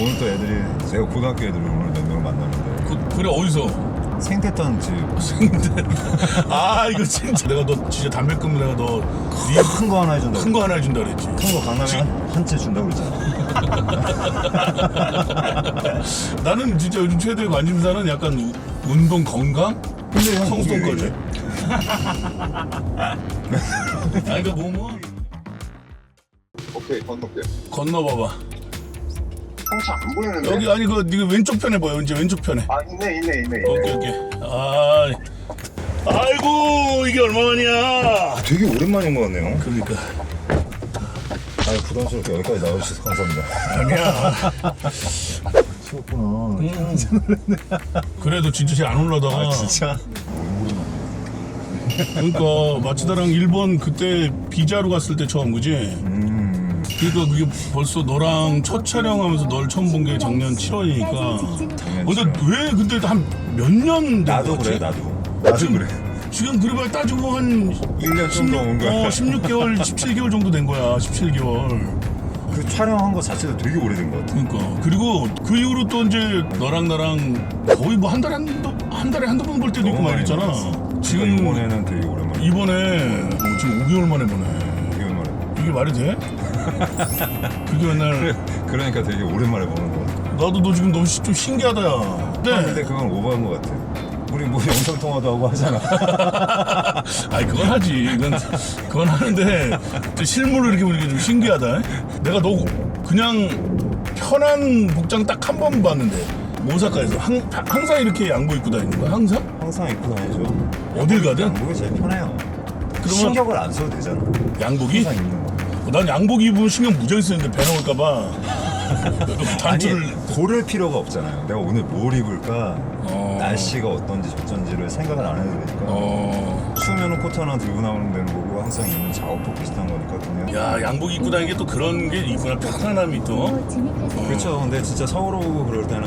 오늘 또 애들이 제가 고등학교 애들을 오늘 몇명 만나는데 그, 그래 어디서? 생태탕 집 생대. 아 이거 진짜 내가 너 진짜 담배 끊으면 내가 너큰거 하나 해준다고 큰거 하나 해준다 그랬지. 큰 거 강남에 한, 한채 준다고 그랬잖아 나는 진짜 요즘 최대의 관심사는 약간 우- 운동 건강? 근데 형 성수동까지. 아니 그 몸은 오케이 건너게 건너봐봐. 형차 안 보이는데? 여기 아니 그 네가 왼쪽 편에 보여 이제 왼쪽 편에. 아 있네 있네 있네 있네 오케이 오케이. 아 아이고 이게 얼마만이야? 되게 오랜만인 것 같네요 그러니까 아 부담스럽게 여기까지 나와주셔서 감사합니다 아니야. 치웠구나 그래도 진짜 잘안 올라다가. 아 진짜? 그러니까 마치다랑 일본 그때 비자로 갔을 때 처음 그지? 음 그러니까 그게 벌써 너랑 첫 촬영하면서 널 처음 본 게 작년 7월이니까. 근데 왜 근데 한 몇년 나도 그래 나도 나도 지금 그래 지금 그래봐야 따지고 한 1년 정도 온 거야 어, 16개월, 17개월 정도 된 거야. 17개월. 그 촬영한 거 자체도 되게 오래된 것 같아 그러니까 그리고 그 이후로 또 이제 너랑 나랑 거의 뭐 한 달에 한두 한 달에 한두 번 볼 때도 있고 너무 많이 말이잖아. 봤어. 지금 이번에는 되게 오랜만에 이번에 어, 지금 5개월 만에 보네. 되게 오랜만에 이게 말이 돼? 그게 맨날 그러니까 되게 오랜만에 보는 거 같아 나도 너 지금 너무 시- 좀 신기하다 야. 아, 근데 그건 오버한 것 같아 우리 뭐 영상 통화도 하고 하잖아 아니 그건 하지. 그건 그건 하는데 또 실물로 이렇게 보니까 좀 신기하다. 내가 너 그냥 편한 복장 딱 한 번 봤는데 모사카에서 항, 항상 이렇게 양복 입고 다니는 거야? 항상? 항상 입고 다니죠 어딜 가든 양복이 제일 편해요 그러면 신경을 안 써도 되잖아 양복이? 항상 입는 거 난 양복 입으면 신경 무지하게 쓰는데 배 나올까봐. 단추를. 아니 고를 필요가 없잖아요. 내가 오늘 뭘 입을까? 어. 날씨가 어떤지 저쩐지를 생각을 안 해도 되니까. 어. 추우면은 코트 하나 들고 나오면 되는 거고 항상 입는 작업복 비슷한 거니까 그냥. 야 양복 입고 다니는 게 또 그런 게 있구나 편안함이 또. 그렇죠. 근데 진짜 서울 오고 그럴 때는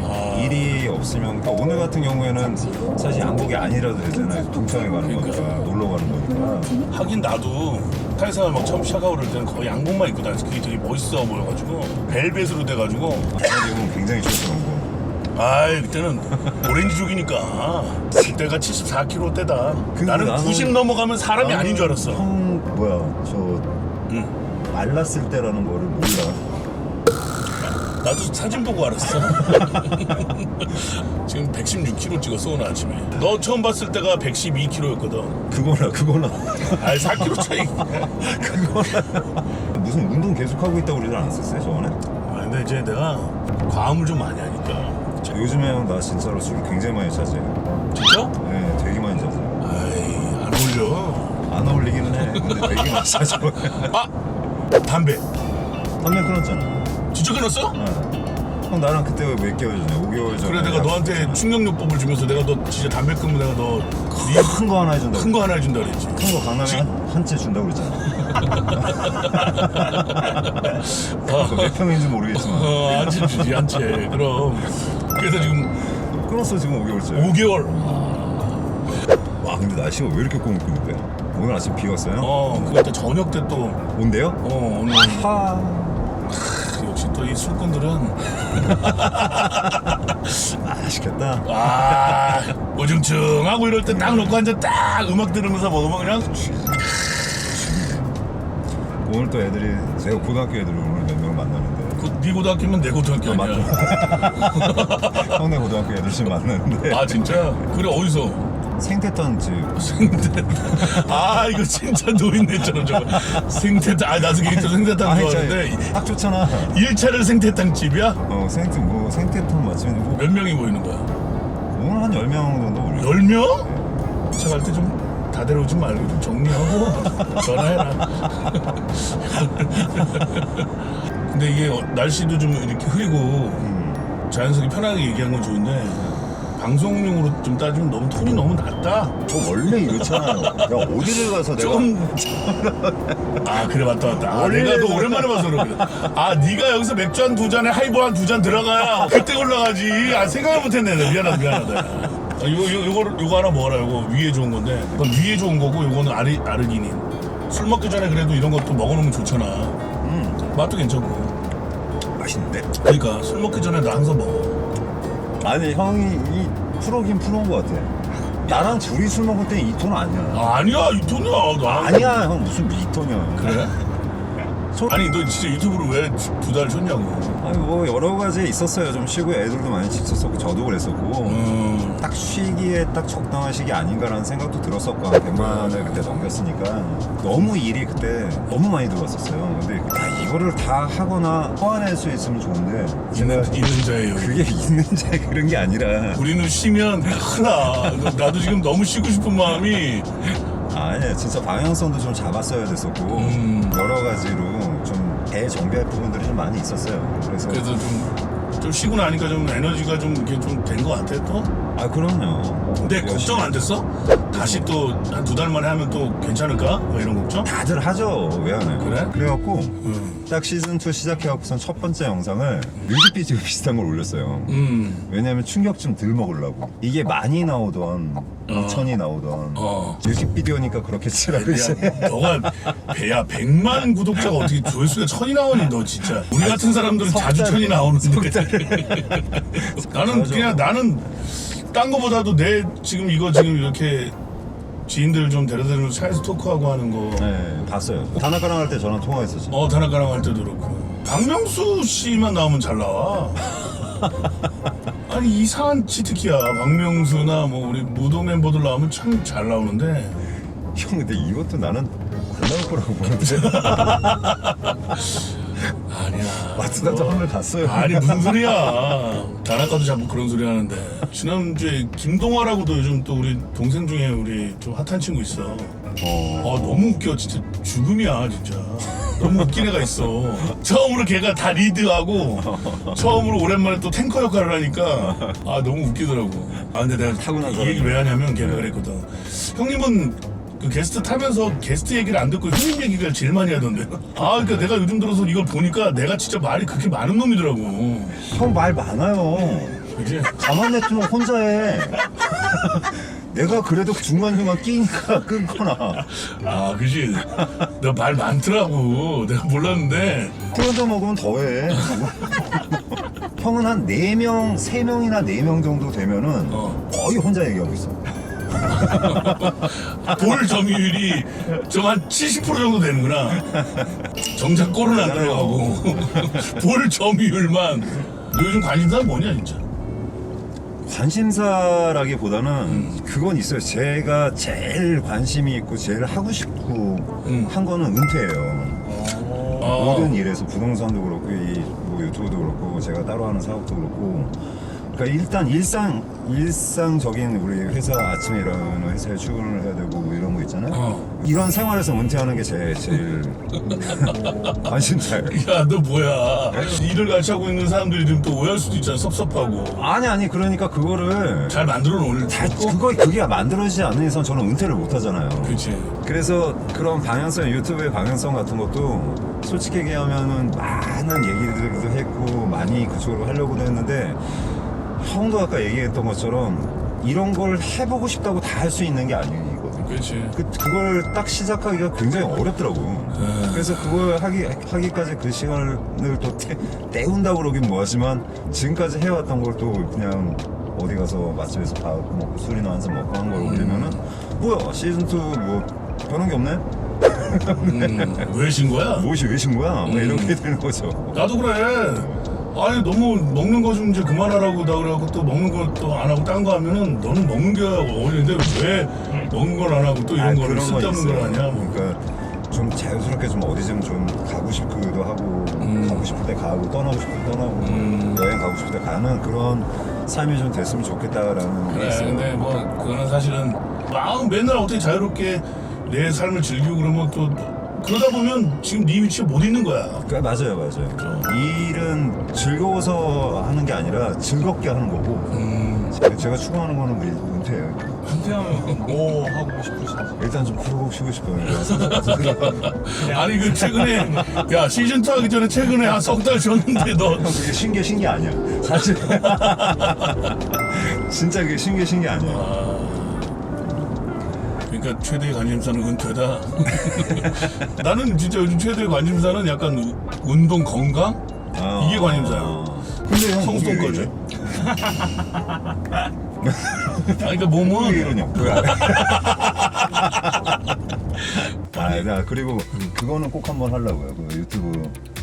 아. 일이 없으면 그러니까 오늘 같은 경우에는 사실 양복이 아니라도 되잖아요. 동창회 가는 거니까 놀러 가는 거니까. 하긴 나도 탈사를 막 처음 시작하고 그럴 때는 거의 양복만 입고 다녔어. 그게 되게 멋있어 보여가지고. 벨벳으로 돼가지고. 저는 입으면 굉장히 촌스러운 아이 그때는 오렌지족이니까 그때가 74kg 때다. 나는 나는- 90 넘어가면 거 사람이 아닌 줄 알았어. 형 뭐야 저 응. 말랐을 때라는 거를 몰라. 나도 사진 보고 알았어. 지금 116kg 찍었어 오늘 아침에. 너 처음 봤을 때가 112kg였거든. 그거나 그거나. 아이 4kg 차이. 그거나. 무슨 운동 계속 하고 있다고 그러지 않았었어요 저번에? 아 근데 이제 내가 과음을 좀 많이 하니까 요즘에 형나 진짜로 술 굉장히 많이 자제해요. 진짜? 네 되게 많이 자제해요. 아이 안 어울려. 안 어울리기는 해. 근데 되게 많이 자제해요. 아! 담배. 담배 끊었잖아. 진짜 끊었어? 네. 형 나랑 그때 몇 개월 전에 5개월 전에 그래 내가 너한테 충격요법을 주면서 내가 너 진짜 담배 끊으면 내가 너큰 큰거 하나 해준다고. 거 하나 해준다 그랬지. 큰거 강남에 한채 준다고 그랬잖아. 그거 몇 평인지 모르겠지만. 어 한채 주지 한채. 그럼 그래서 지금 끊었어 지금 5개월째 5개월. 와 근데 날씨가 왜 이렇게 꽁꽁인데 오늘 아침 비 왔어요? 어 그때 저녁 때 또. 온대요? 어, 오늘. 하. 역시 또 이 술꾼들은. 맛있겠다. 아 우중충하고 이럴 때 딱 놓고 앉아 딱 음악 들으면서 먹으면 그냥. 오늘 또 애들이 제가 고등학교 애들을 오늘 몇명 그, 네 고등학교면 내 고등학교 아, 아니야. 형네 고등학교 애들 지금 만나는데. 아 진짜? 그래 어디서? 생태탕 집. 생태 아 이거 진짜 노인네처럼 저거. 생태탕 아 나도 개인적으로 생태탕 아니, 좋아하는데. 딱 좋잖아. 1차를 생태탕 집이야? 어 생태 뭐 생태탕 맛집이고 몇 명이 모이는 거야? 오늘 한 10명 정도 올려 10명? 차 갈 때 좀 다 데려오지 말고 좀 정리하고 전화해라 근데 이게 어, 날씨도 좀 이렇게 흐리고 음. 자연스럽게 편하게 얘기한 건 좋은데 방송용으로 좀 따지면 너무 톤이 너무 낮다 저 원래 이렇잖아요 야 어디를 가서 내가 좀. 아 그래 맞다 맞다. 아, 원래 내가 너. 오랜만에 봐서 그래. 아 네가 여기서 맥주 한 두 잔에 하이볼 한두 잔 들어가야 그때 올라가지. 아 생각을 못했네. 나 미안하다 미안하다. 아, 요거 요, 요거 요거 하나 먹어라. 요거 위에 좋은 건데. 그건 위에 좋은 거고 요거는 아르 아르기닌. 술 먹기 전에 그래도 이런 것도 먹어놓으면 좋잖아. 음. 맛도 괜찮고. 맛있는데? 그러니까 술 먹기 전에 나 항상 먹어. 아니 형이 이 프로긴 프로인 것 같아. 나랑 둘이 술 먹을 때이톤 아니야. 아, 아니야 이 돈이야. 나 아니야 형 무슨 이 톤이야. 그래? 소- 아니 너 진짜 유튜브를 왜 두 달 쉬었냐고. 아니 뭐 여러 가지 있었어요. 좀 쉬고 애들도 많이 지쳤었고 저도 그랬었고. 음. 딱 쉬기에 딱 적당한 시기 아닌가라는 생각도 들었었고 한 100만 원을 그때 넘겼으니까 너무 일이 그때 너무 많이 들어왔었어요 근데 야, 이거를 다 하거나 허안할 수 있으면 좋은데 제가 있는, 있는 자예요. 그게 있는 자 그런 게 아니라 우리는 쉬면 큰일 나. 나도 지금 너무 쉬고 싶은 마음이 아니 진짜 방향성도 좀 잡았어야 됐었고 음. 여러 가지로 좀 대정비할 부분들이 좀 많이 있었어요 그래서 그래서 좀, 좀 쉬고 나니까 좀 에너지가 좀 이렇게 좀 된 것 같아 또. 아 그럼요 근데 열심히 걱정 안 됐어? 다시 또 한 두 달 만에 하면 또 괜찮을까? 뭐 이런 걱정? 다들 하죠 왜 안 해요 그래? 그래갖고 음. 딱 시즌 2 시작해갖고선 첫 번째 영상을 뮤직비디오 비슷한 걸 올렸어요 음. 왜냐면 충격 좀 덜 먹으려고 이게 많이 나오던 2천이 나오던 어. 뮤직비디오니까 그렇게 치라고 이제 야, 너가 배야 100만 구독자가 어떻게 조회수가 천이 나오니 너 진짜 우리 같은 사람들은 자주 달. 천이 나오는데 나는. 그냥 나는 딴 거보다도 내 지금 이거 지금 이렇게 지인들 좀 데려다니면서 차에서 토크하고 하는 거 네 봤어요 다나카랑 할 때 저랑 통화했었죠 어, 다나카랑 할 때도 그렇고. 박명수 씨만 나오면 잘 나와. 아니, 이상한 치트키야. 박명수나 뭐, 우리 무도 멤버들 나오면 참 잘 나오는데. 형 근데 이것도 나는 안 나올 거라고 보는데 아니야. 마츠다도 한번 갔어요 아니, 무슨 소리야. 다나카도 자꾸 그런 소리 하는데. 지난주에 김동화라고도 요즘 또 우리 동생 중에 우리 좀 핫한 친구 있어. 어. 아 너무 웃겨 진짜 죽음이야 진짜 너무 웃긴 애가 있어 처음으로 걔가 다 리드하고 처음으로 오랜만에 또 탱커 역할을 하니까 아 너무 웃기더라고 아 근데 내가 타고난 이 얘기 왜 하냐면 걔가 그랬거든 형님은 그 게스트 타면서 게스트 얘기를 안 듣고 형님 얘기를 제일 많이 하던데. 아 그러니까 내가 요즘 들어서 이걸 보니까 내가 진짜 말이 그렇게 많은 놈이더라고. 형 말 많아요. 그지? 가만 냅두면 혼자 해. 내가 그래도 중간중간 끼니까 끊거나. 아 그지? 너말 많더라고. 내가 몰랐는데. 술 한잔 먹으면 더해. 형은 한 4명, 3명이나 4명 정도 되면은 어. 거의 혼자 얘기하고 있어 볼 점유율이 좀 한 70% 정도 되는구나. 정작 골은 안 들어가고 볼 점유율만. 너 요즘 관심사 뭐냐 진짜? 관심사라기보다는 그건 있어요 제가 제일 관심이 있고 제일 하고 싶고 음. 한 거는 은퇴예요 어. 모든 일에서 부동산도 그렇고 이 뭐 유튜브도 그렇고 제가 따로 하는 사업도 그렇고 그러니까 일단 일상 일상적인 우리 회사 아침에 일어나면 회사에 출근을 해야 되고 뭐 이런 거 있잖아요. 어. 이런 생활에서 은퇴하는 게 제 제일 관심사예요. 야 너 뭐야? 일을 같이 하고 있는 사람들이 좀또 오해할 수도 있잖아 섭섭하고. 아니 아니 그러니까 그거를 잘 만들어 놓을 다 그거 그게 만들어지지 않는 이상 저는 은퇴를 못 하잖아요. 그렇지. 그래서 그런 방향성 유튜브의 방향성 같은 것도 솔직히 얘기하면은 많은 얘기들도 했고 많이 그쪽으로 하려고도 했는데 형도 아까 얘기했던 것처럼 이런 걸 해보고 싶다고 다 할 수 있는 게 아니거든요. 그렇지. 그, 그걸 딱 시작하기가 굉장히 어렵더라고. 음. 그래서 그걸 하기, 하기까지 그 시간을 또 때, 때운다고 그러긴 뭐하지만 지금까지 해왔던 걸 또 그냥 어디 가서 맛집에서 밥 먹고 술이나 한 잔 먹고 한 걸 올리면은 뭐야 시즌2 뭐 변한 게 없네? 음, 왜신 거야? 무엇이 왜신 거야? 뭐 음. 이렇게 되는 거죠. 나도 그래. 아니 너무 먹는 거 좀 이제 그만하라고 나 그래갖고 또 먹는 거또안 하고 딴 거 하면은 너는 먹는 게 어린데 왜 먹는 걸 안 하고 또 이런 아, 거를 쓸데없는 걸. 하냐 뭐. 그러니까 좀 자연스럽게 좀 어디 좀 좀 가고 싶기도 하고 음. 가고 싶을 때 가고 떠나고 싶을 때 떠나고 음. 여행 가고 싶을 때 가는 그런 삶이 좀 됐으면 좋겠다라는 게 그래 있어요. 근데 뭐 그거는 사실은 마음 맨날 어떻게 자유롭게 내 삶을 즐기고 그러면 또 그러다 보면 지금 네 위치에 못 있는 거야 그 맞아요, 맞아요. 일은 즐거워서 하는 게 아니라 즐겁게 하는 거고 음 제가- 제가 추구하는 거는 은- 은퇴예요. 은퇴하면 뭐 하고 싶으신지 일단 좀푹 쉬고 싶어요. 아니 그 최근에 야 시즌 2 하기 전에 최근에 한 석 달 쉬었는데 너 그게 신기해 신기 아니야. 사실 진짜 그게 신기해 신기 아니야. 그러니까 최대의 관심사는 은퇴다 나는 진짜 요즘 최대의 관심사는 약간 우- 운동 건강 아. 이게 관심사야. 근데 형 성수동까지. 아니 그러니까 왜 몸은 이러냐? 아, 나 그리고 그거는 꼭 한번 하려고요. 그 유튜브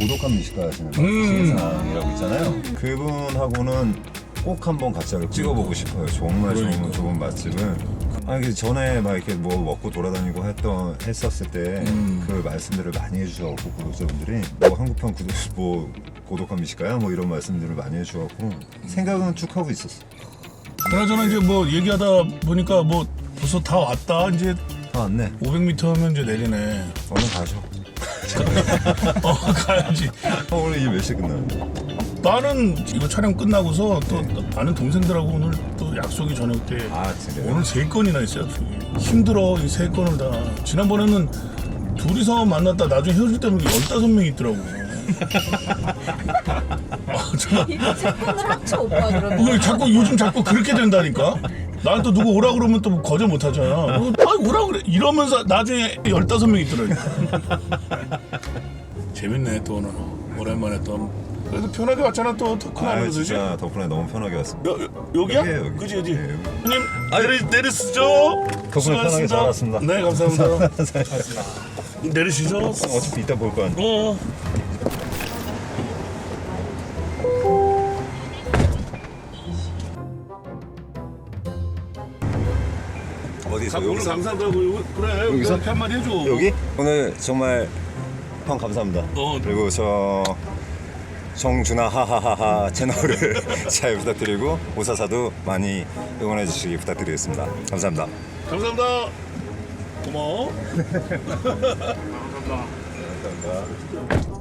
고독한 미식가 하시는 음. 신상이라고 있잖아요. 그분하고는 꼭 한번 같이 찍어보고 싶어요. 정말 좋은 그러니까. 좋은 맛집은. 아니 그 전에 막 이렇게 뭐 먹고 돌아다니고 했던 했었을 때그 음. 말씀들을 많이 해주셔갖고 구독자분들이 뭐 한국판 구독 뭐 고독한 미식가야 뭐 이런 말씀들을 많이 해주셔갖고 생각은 쭉 하고 있었어. 그나저나 이제 뭐 얘기하다 보니까 뭐 벌써 다 왔다 이제 아, 왔네. 500m면 이제 내리네. 얼른 가죠. 어 가야지. 어, 오늘 이게 몇 시에 끝나는데? 나는 이거 촬영 끝나고서 또 네. 아는 동생들하고 오늘 또 약속이 저녁 때 아, 그래요? 오늘 세 건이나 있어요 약속이. 힘들어 이 세 건을 다. 지난번에는 둘이서 만났다 나중에 헤어질 때는 15명 있더라고 아, 정말. 이거 채권을 합쳐 오빠 그러면. 왜 자꾸 요즘 자꾸 그렇게 된다니까? 또 누구 오라 그러면 또 거절 못 하잖아. 어, 아 오라 그래. 이러면서 나중에 15명 있더라니까. 재밌네 또 오늘 오랜만에 또 그래도 편하게 왔잖아 또 토큰 아, 하면서 그지? 진짜 덕분에 너무 편하게 왔습니다. 여, 여, 여기야? 여기에요, 여기. 그지 어디? 네, 여기. 형님 내리 내리시죠. 덕분에 편하게 잘 왔습니다. 네 감사합니다. 내리시죠. 어차피 이따 볼 거 아니야. 어. 어디서? 오늘 감사하다고 그래. 여기서? 한마디 해줘. 여기? 오늘 정말 형 감사합니다. 어. 그리고 저 정준하 하하하하 채널을 잘 부탁드리고 오사사도 많이 응원해 주시기 부탁드리겠습니다. 감사합니다. 감사합니다. 고마워. 감사합니다.